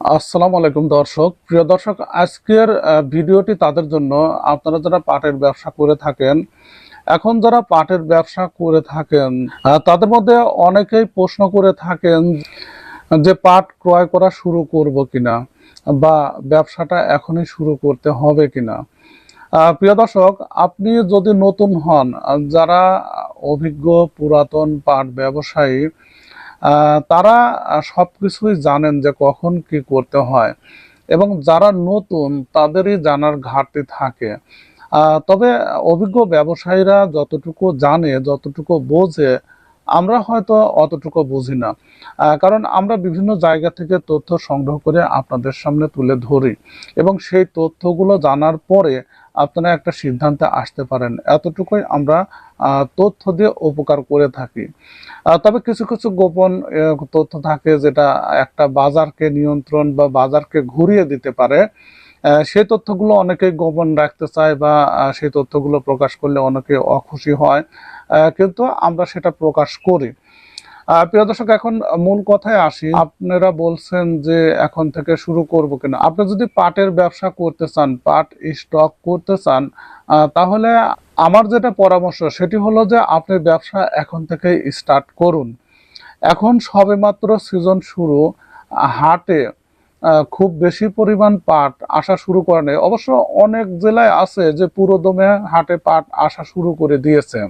আসসালামু আলাইকুম দর্শক। প্রিয় দর্শক, আজকের ভিডিওটি তাদের জন্য। আপনারা যারা পাটের ব্যবসা করে থাকেন, এখন যারা পাটের ব্যবসা করে থাকেন তাদের মধ্যে অনেকেই প্রশ্ন করে থাকেন যে পাট ক্রয় করা শুরু করব কিনা বা ব্যবসাটা এখনই শুরু করতে হবে কিনা। প্রিয় দর্শক, আপনি যদি নতুন হন, যারা অভিজ্ঞ পুরাতন পাট ব্যবসায়ী তারা সব কিছুই জানেন যে কখন কি করতে হয়। এবং যারা নতুন, তাদেরই জানার ঘাটতি থাকে। তবে অভিজ্ঞ ব্যবসায়ীরা যতটুকু জানে, যতটুকু বোঝে, আমরা হয়তো অতটুকু বুঝি না। কারণ আমরা বিভিন্ন জায়গা থেকে তথ্য সংগ্রহ করে আপনাদের সামনে তুলে ধরি। এবং সেই তথ্যগুলো জানার পরে আপনারা একটা সিদ্ধান্তে আসতে পারেন। এতটুকুই আমরা তথ্য দিয়ে উপকার করে থাকি। তবে কিছু কিছু গোপন তথ্য থাকে যেটা একটা বাজারকে নিয়ন্ত্রণ বা বাজারকে ঘুরিয়ে দিতে পারে। সেই তথ্যগুলো অনেকেই গোপন রাখতে চায় বা সেই তথ্যগুলো প্রকাশ করলে অনেকে অখুশি হয়। কিন্তু আমরা সেটা প্রকাশ করি। প্রিয় দর্শক, এখন মূল কথায় আসি। আপনারা বলছেন যে এখন থেকে শুরু করব কিনা। আপনি যদি পাটের ব্যবসা করতে চান, পাট স্টক করতে চান তাহলে আমার যেটা পরামর্শ, সেটি হলো যে আপনি ব্যবসা এখন থেকে স্টার্ট করুন। এখন সবেমাত্র সিজন শুরু, হাটে খুব বেশি পরিমাণ পাট আসা শুরু করে নেই। অবশ্য অনেক জেলায় আছে যে পুরোদমে হাটে পাট আসা শুরু করে দিয়েছে।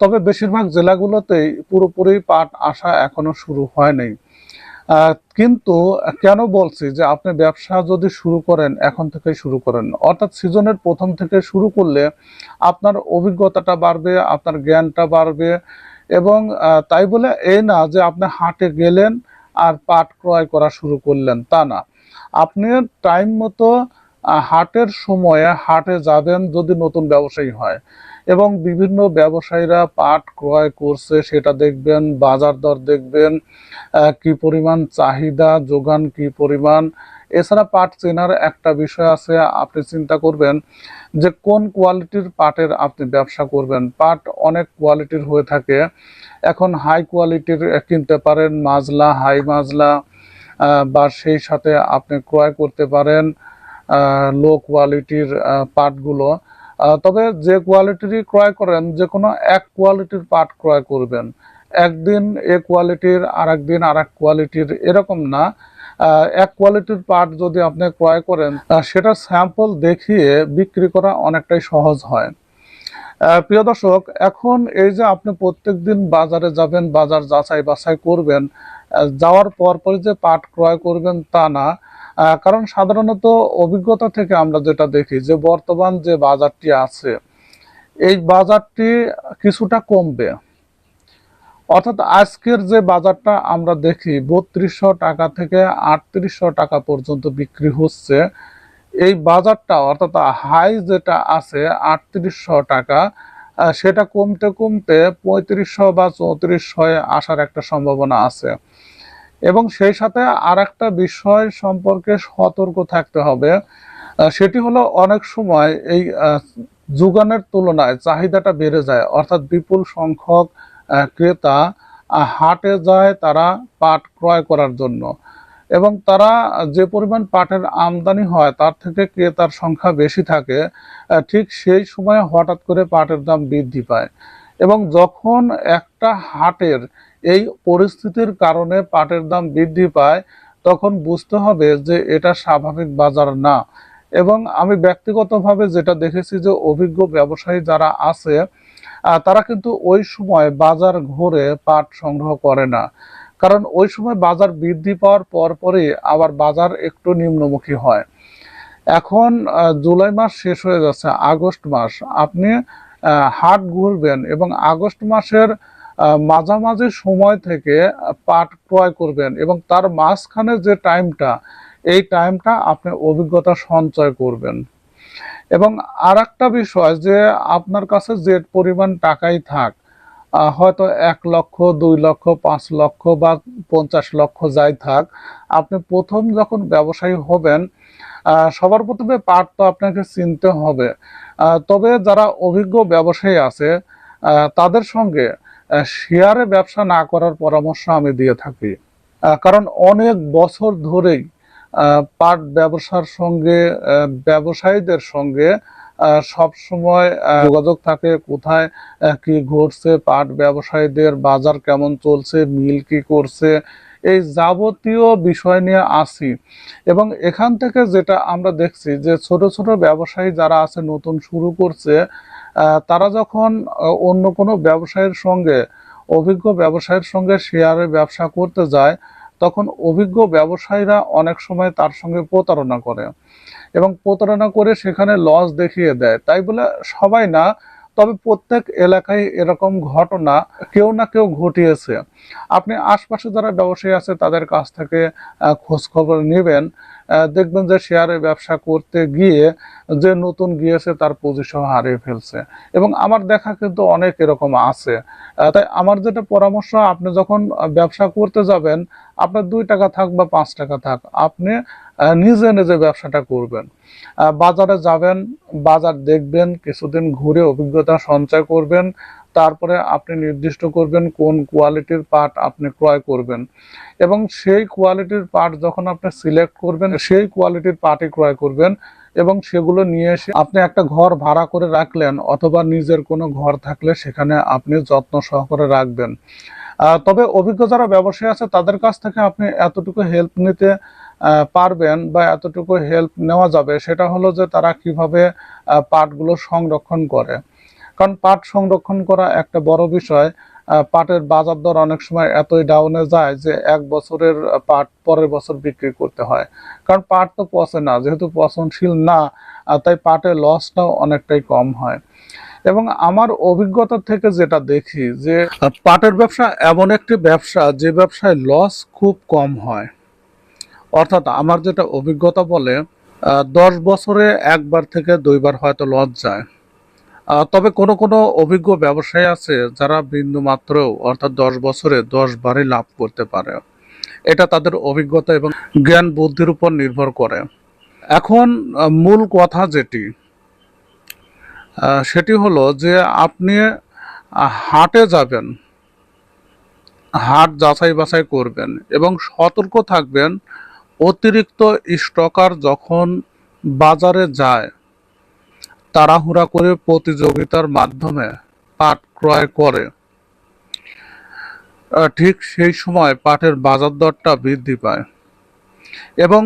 তবে বেশিরভাগ জেলাগুলোতেই পুরোপুরি পাট আসা এখনও শুরু হয়নি। আহ, কিন্তু কেন বলছি যে আপনি ব্যবসা যদি শুরু করেন এখন থেকে শুরু করেন। অর্থাৎ সিজনের প্রথম থেকে শুরু করলে আপনার অভিজ্ঞতাটা বাড়বে আপনার জ্ঞানটা বাড়বে এবং তাই বলে এই না যে আপনি হাটে গেলেন আর পাট ক্রয় করা শুরু করলেন তা না। আপনি টাইম মতো হাটের সময়ে হাটে যাবেন যদি নতুন ব্যবসায়ী হয়। এবং বিভিন্ন ব্যবসায়ীরা পাট ক্রয় করছে, সেটা দেখবেন, বাজার দর দেখবেন কি পরিমাণ চাহিদা, যোগান কি পরিমাণ। এছাড়া পাট চেনার একটা বিষয় আছে, আপনি চিন্তা করবেন যে কোন কোয়ালিটির পাটের আপনি ব্যবসা করবেন। পাট অনেক কোয়ালিটির হয়ে থাকে। এখন হাই কোয়ালিটির কিনতে পারেন, মাজলা, হাই মাজলা বা সেই সাথে আপনি ক্রয় করতে পারেন লো কোয়ালিটির পাটগুলো। তবে যে কোয়ালিটিরই ক্রয় করেন যে কোনো এক কোয়ালিটির পাট ক্রয় করবেন। একদিন এ কোয়ালিটির আর একদিন আর এক কোয়ালিটির এরকম না। এক কোয়ালিটির পাট যদি আপনি ক্রয় করেন সেটা স্যাম্পল দেখিয়ে বিক্রি করা অনেকটাই সহজ হয়। প্রিয় দর্শক, এখন এই যে আপনি প্রত্যেক দিন বাজারে যাবেন, বাজার যাচাই বাছাই করবেন যাওয়ার পর পর যে পাট ক্রয় করবেন তা না কারণ সাধারণত অভিজ্ঞতা থেকে আমরা যেটা দেখি যে বর্তমান যে বাজারটি আছে, এই বাজারটি কিছুটা কমবে। অর্থাৎ আজকের যে বাজারটা আমরা দেখি, বত্রিশশো টাকা থেকে আটত্রিশশো টাকা পর্যন্ত বিক্রি হচ্ছে। এই বাজারটা, অর্থাৎ হাই যেটা আছে, আটত্রিশশো টাকা সেটা কমতে কমতে পঁয়ত্রিশশো বা চৌত্রিশশো আসার একটা সম্ভাবনা আছে। এবং সেই সাথে আর একটা বিষয় সম্পর্কে সতর্ক থাকতে হবে। সেটি হলো অনেক সময় এই যোগানের তুলনায় চাহিদাটা বেড়ে যায়। অর্থাৎ বিপুল সংখ্যক ক্রেতা হাটে যায় তারা পাট ক্রয় করার জন্য। এবং তারা যে পরিমাণ পাটের আমদানি হয় তার থেকে ক্রেতার সংখ্যা বেশি থাকে ঠিক সেই সময় হঠাৎ করে পাটের দাম বৃদ্ধি পায়। এবং যখন একটা হাটের এই পরিস্থিতির কারণে পাটের দাম বৃদ্ধি পায়, তখন বুঝতে হবে যে এটা স্বাভাবিক বাজার না। এবং আমি ব্যক্তিগতভাবে যেটা দেখেছি যে অভিজ্ঞ ব্যবসায়ী যারা আছে তারা কিন্তু ওই সময় বাজার ঘুরে পাট সংগ্রহ করে না। কারণ ওই সময় বাজার বৃদ্ধি পাওয়ার পর পরই আবার বাজার একটু নিম্নমুখী হয়। এখন জুলাই মাস শেষ হয়ে যাচ্ছে, আগস্ট মাস। আপনি হাট ঘুরবেন এবং আগস্ট মাসের মাঝামাঝি সময় থেকে পাট ক্রয় করবেন এবং তার মাঝখানে যে টাইমটা, এই টাইমটা আপনি অভিজ্ঞতা সঞ্চয় করবেন। এবং আর একটা বিষয় যে আপনার কাছে যে পরিমাণ টাকাই থাক হয়তো এক লক্ষ, দুই লক্ষ, পাঁচ লক্ষ বা পঞ্চাশ লক্ষ যাই থাক, আপনি প্রথম যখন ব্যবসায়ী হবেন সবার প্রথমে পাট তো আপনাকে চিনতে হবে। তবে যারা অভিজ্ঞ ব্যবসায়ী আছে তাদের সঙ্গে শেয়ারে ব্যবসা না করার পরামর্শ আমি দিয়ে থাকি। কারণ অনেক বছর ধরেই পাট ব্যবসার সঙ্গে ব্যবসায়ীদের সঙ্গে সব সময় যোগাযোগ থাকে কোথায় কি ঘটছে, পাট ব্যবসায়ীদের বাজার কেমন চলছে, মিল কি করছে, এই যাবতীয় বিষয় নিয়ে আসি। এবং এখান থেকে যেটা আমরা দেখছি যে ছোট ছোট ব্যবসায়ী যারা আছে, নতুন শুরু করছে তারা যখন অন্য কোনো ব্যবসায়ীর সঙ্গে, অভিজ্ঞ ব্যবসায়ীর সঙ্গে শেয়ারে ব্যবসা করতে যায়, তখন অভিজ্ঞ ব্যবসায়ীরা অনেক সময় তার সঙ্গে প্রতারণা করে এবং প্রতারণা করে সেখানে লস দেখিয়ে দেয়। তাই বলে সবাই না, তবে প্রত্যেক এলাকায় এরকম ঘটনা কেউ না কেউ ঘটিয়েছে। আপনি আশপাশে যারা ব্যবসায়ী আছে তাদের কাছ থেকে খোঁজখবর নেবেন। দেখবেন যে শেয়ারে ব্যবসা করতে গিয়ে যে নতুন গিয়েছে তার পজিশন হারিয়ে ফেলছে। এবং আমার দেখা কিন্তু অনেক এরকম আছে। তাই আমার যেটা পরামর্শ, আপনি যখন ব্যবসা করতে যাবেন, আপনার দুই টাকা থাক বা পাঁচ টাকা থাক, আপনি নিজে নিজে ব্যবসাটা করবেন। বাজারে যাবেন, বাজার দেখবেন, কিছুদিন ঘুরে অভিজ্ঞতা সঞ্চয় করবেন তারপরে আপনি নির্দিষ্ট করবেন কোন কোয়ালিটির পাট আপনি ক্রয় করবেন। এবং সেই কোয়ালিটির পাট যখন আপনি সিলেক্ট করবেন, সেই কোয়ালিটির পাটই ক্রয় করবেন এবং সেগুলো নিয়ে এসে আপনি একটা ঘর ভাড়া করে রাখলেন অথবা নিজের কোনো ঘর থাকলে সেখানে আপনি যত্ন সহকারে রাখবেন। তবে অভিজ্ঞ যারা ব্যবসায়ী আছে, তাদের কাছ থেকে আপনি এতটুকু হেল্প নিতে পারবেন বা এতটুকু হেল্প নেওয়া যাবে, সেটা হলো যে তারা কীভাবে পাটগুলো সংরক্ষণ করে। কারণ পাট সংরক্ষণ করা একটা বড় বিষয় পাটের বাজার দর অনেক সময় এতই ডাউনে যায় যে এক বছরের পাট পরের বছর বিক্রি করতে হয়। কারণ পাট তো পচে না, যেহেতু পচনশীল না তাই পাটের লসটাও অনেকটাই কম হয়। এবং আমার অভিজ্ঞতা থেকে যেটা দেখি যে পাটের ব্যবসা এমন একটি ব্যবসা যে ব্যবসায় লস খুব কম হয়। অর্থাৎ আমার যেটা অভিজ্ঞতা বলে দশ বছরে একবার থেকে দুইবার হয়তো লস যায়। তবে কোনো কোনো অভিজ্ঞ ব্যবসায়ী আছে যারা বিন্দু মাত্রও, অর্থাৎ দশ বছরে দশ বারই লাভ করতে পারে। এটা তাদের অভিজ্ঞতা এবং জ্ঞান বুদ্ধির উপর নির্ভর করে। এখন মূল কথা যেটি সেটি হলো যে আপনি হাটে যাবেন, হাট যাচাই বাছাই করবেন এবং সতর্ক থাকবেন, অতিরিক্ত স্টকার যখন বাজারে যায় তাড়াহুড়া করে প্রতিযোগিতার মাধ্যমে পাট ক্রয় করে। ঠিক সেই সময় পাটের বাজার দরটা বৃদ্ধি পায়। এবং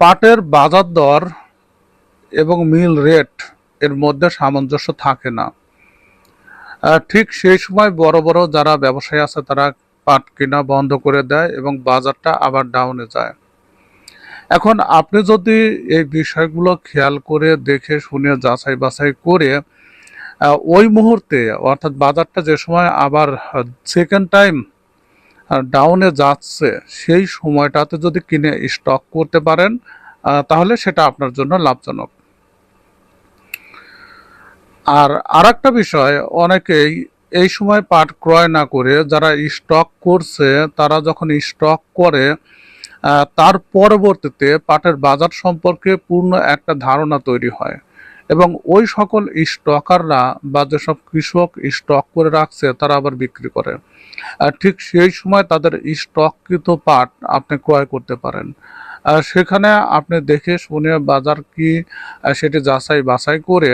পাটের বাজার দর এবং মিল রেট এর মধ্যে সামঞ্জস্য থাকে না। ঠিক সেই সময় বড় বড় যারা ব্যবসায়ী আছে তারা পাট কেনা বন্ধ করে দেয় এবং বাজারটা আবার ডাউনে যায়। এখন আপনি যদি এই বিষয়গুলো খেয়াল করে দেখে শুনে যাচাই বাছাই করে ওই মুহূর্তে, অর্থাৎ বাজারটা যে সময় আবার সেকেন্ড টাইম ডাউনে যাচ্ছে, সেই সময়টাতে যদি কিনে স্টক করতে পারেন তাহলে সেটা আপনার জন্য লাভজনক। আর আরেকটা বিষয়, অনেকেই এই সময় পাট ক্রয় না করে, যারা স্টক করছে, তারা যখন স্টক করে তার পরবর্তীতে পাটের বাজার সম্পর্কে পূর্ণ একটা ধারণা তৈরি হয় এবং ওই সকল স্টকাররা বা যেসব কৃষক স্টক করে রাখছে তারা আবার বিক্রি করে। ঠিক সেই সময় তাদের স্টককৃত পাট আপনি ক্রয় করতে পারেন। সেখানে আপনি দেখে শুনে বাজার কি সেটি যাচাই বাছাই করে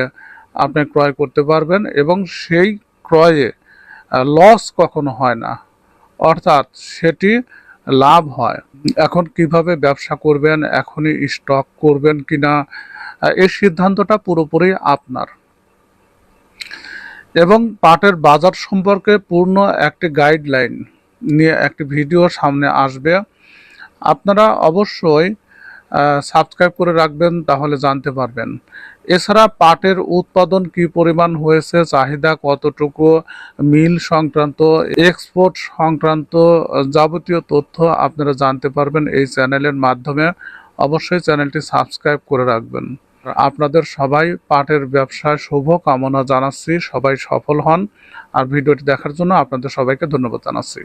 আপনি ক্রয় করতে পারবেন এবং সেই ক্রয়ে লস কখনো হয় না। অর্থাৎ সেটি লাভ হয়। এখন কীভাবে ব্যবসা করবেন, এখনই স্টক করবেন কি না এই সিদ্ধান্তটা পুরোপুরি আপনার। এবং পাটের বাজার সম্পর্কে পূর্ণ একটি গাইডলাইন নিয়ে একটি ভিডিও সামনে আসবে। আপনারা অবশ্যই সাবস্ক্রাইব করে রাখবেন, তাহলে জানতে পারবেন। এছাড়া পাটের উৎপাদন কি পরিমাণ হয়েছে, চাহিদা কতটুকু, মিল সংক্রান্ত এক্সপোর্ট সংক্রান্ত যাবতীয় তথ্য আপনারা জানতে পারবেন এই চ্যানেলের মাধ্যমে। অবশ্যই চ্যানেলটি সাবস্ক্রাইব করে রাখবেন। আপনাদের সবাই পাটের ব্যবসায় শুভ কামনা জানাচ্ছি, সবাই সফল হন। আর ভিডিওটি দেখার জন্য আপনাদের সবাইকে ধন্যবাদ জানাচ্ছি।